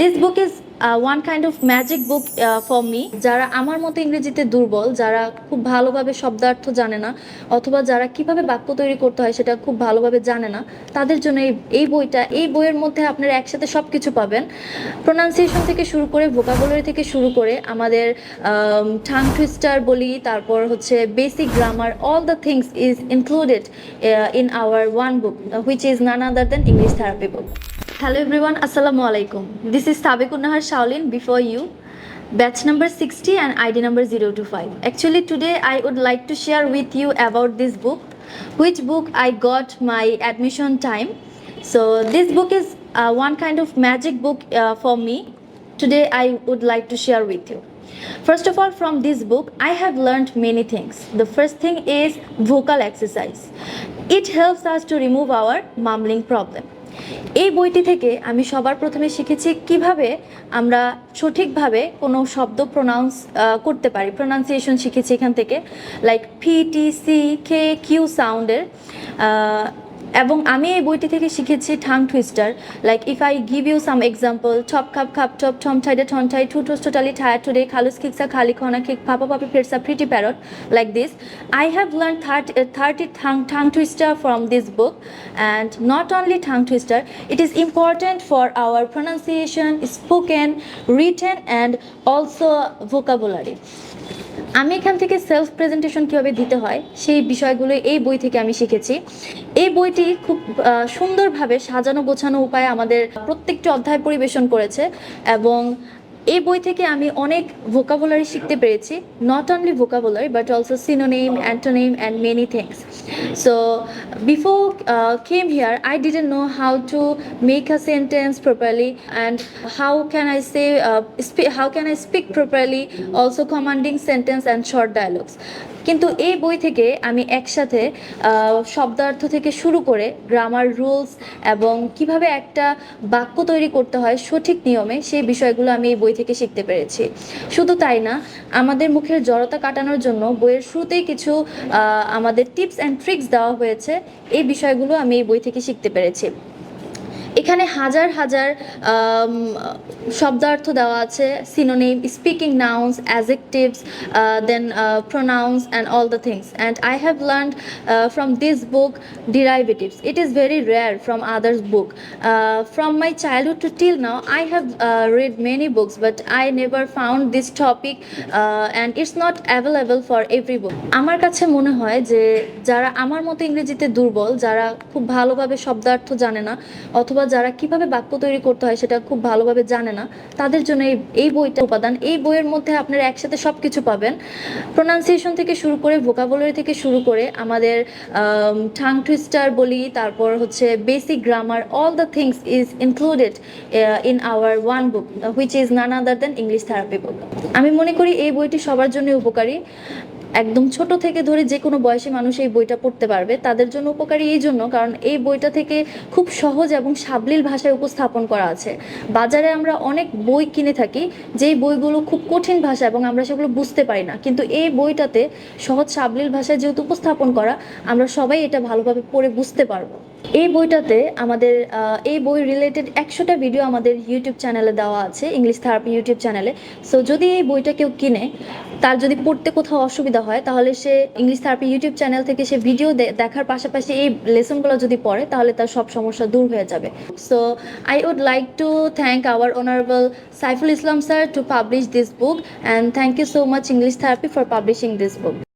this book is one kind of magic book for me যারা আমার মতো ইংরেজিতে দুর্বল, যারা খুব ভালোভাবে শব্দার্থ জানে না, অথবা যারা কীভাবে বাক্য তৈরি করতে হয় সেটা খুব ভালোভাবে জানে না, তাদের জন্য এই এই বইটা, এই বইয়ের মধ্যে আপনারা একসাথে সব কিছু পাবেন। প্রোনাউন্সিয়েশন থেকে শুরু করে ভোকাবুলারি থেকে শুরু করে, আমাদের ঠাং টুইস্টার বলি, তারপর হচ্ছে basic grammar all the things is included in our one book which is none other than English therapy book Hello everyone, Assalamualaikum. This is Tabikun Nahar Shaolin before you, batch number 60 and ID number 025. Actually, today I would like to share with you about this book, which book I got my admission time. So, this book is uh, one kind of magic book uh, for me. Today, I would like to share with you. First of all, from this book, I have learned many things. The first thing is vocal exercise, it helps us to remove our mumbling problem. এই বইটি থেকে আমি সবার প্রথমে শিখেছি কীভাবে আমরা সঠিকভাবে কোনো শব্দ প্রোনাউন্স করতে পারি। প্রোনাউন্সিয়েশন শিখেছি এখান থেকে। Like P T C K Q সাউন্ডের এবং আমি এই বইটি থেকে শিখেছি tongue twister like if I give you some example ছপ খাপ খাপ ছপ ছম ছাই ঠন ছাই ঠু ঠোস টালি ঠায়া ঠুডে খালুস খিকসা খালি খনা খিক ফাপা পাপি ফেরসা ফ্রিটি parrot like this I have learn থার্ট thirty tongue tongue twister from this book and not only tongue twister it is important for our pronunciation spoken written and also vocabulary আমি এখান থেকে সেলফ প্রেজেন্টেশন কীভাবে দিতে হয়, সেই বিষয়গুলো এই বই থেকে আমি শিখেছি। এই বইটি খুব সুন্দরভাবে সাজানো গোছানো উপায়ে আমাদের প্রত্যেকটি অধ্যায় পরিবেশন করেছে এবং এই বই থেকে আমি অনেক ভোকাবুলারি শিখতে পেরেছি not only vocabulary but also synonym antonym and many things so before came here I didn't know how to make a sentence properly and how can I say how can I speak properly also commanding sentence and short dialogues কিন্তু এই বই থেকে আমি একসাথে শব্দার্থ থেকে শুরু করে গ্রামার রুলস এবং কীভাবে একটা বাক্য তৈরি করতে হয় সঠিক নিয়মে সেই বিষয়গুলো আমি এই বই থেকে শিখতে পেরেছি। শুধু তাই না, আমাদের মুখের জড়তা কাটানোর জন্য বইয়ের শুরুতেই কিছু আমাদের টিপস অ্যান্ড ট্রিক্স দেওয়া হয়েছে। এই বিষয়গুলো আমি এই বই থেকে শিখতে পেরেছি। এখানে হাজার হাজার শব্দার্থ দেওয়া আছে synonym speaking nouns adjectives then pronouns and all the things and I have learn from this book derivatives it is very rare from others book from my childhood to till now I have read many books but I never found this topic and it's not available for every book আমার কাছে মনে হয় যে, যারা আমার মতো ইংরেজিতে দুর্বল, যারা খুব ভালোভাবে শব্দার্থ জানে না, অথবা যারা কীভাবে বাক্য তৈরি করতে হয় সেটা খুব ভালোভাবে জানে না, তাদের জন্য এই এই বইটা উপাদান। এই বইয়ের মধ্যে আপনারা একসাথে সব কিছু পাবেন। প্রোনাউন্সিয়েশন থেকে শুরু করে ভোকাবুলারি থেকে শুরু করে আমাদের ঠাং টুইস্টার বলি, তারপর হচ্ছে basic grammar all the things is included in our one book which is none other than English therapy book আমি মনে করি এই বইটি সবার জন্য উপকারী। একদম ছোট থেকে ধরে যে কোনো বয়সী মানুষ এই বইটা পড়তে পারবে। তাদের জন্য উপকারী এই জন্য, কারণ এই বইটা থেকে খুব সহজ এবং সাবলীল ভাষায় উপস্থাপন করা আছে। বাজারে আমরা অনেক বই কিনে থাকি, যেই বইগুলো খুব কঠিন ভাষা এবং আমরা সেগুলো বুঝতে পারি না। কিন্তু এই বইটাতে সহজ সাবলীল ভাষায় যেহেতু উপস্থাপন করা, আমরা সবাই এটা ভালোভাবে পড়ে বুঝতে পারব। এই বইটাতে আমাদের এই বই রিলেটেড একশোটা ভিডিও আমাদের ইউটিউব চ্যানেলে দেওয়া আছে ইংলিশ থেরাপি ইউটিউব চ্যানেলে সো যদি এই বইটা কেউ কিনে, তার যদি পড়তে কোথাও অসুবিধা হয়, তাহলে সে ইংলিশ থেরাপি ইউটিউব চ্যানেল থেকে সে ভিডিও দেখার পাশাপাশি এই লেসনগুলো যদি পড়ে, তাহলে তার সব সমস্যা দূর হয়ে যাবে। So I would like to thank our honourable Saiful Islam sir to publish this book and thank you so much English therapy for publishing this book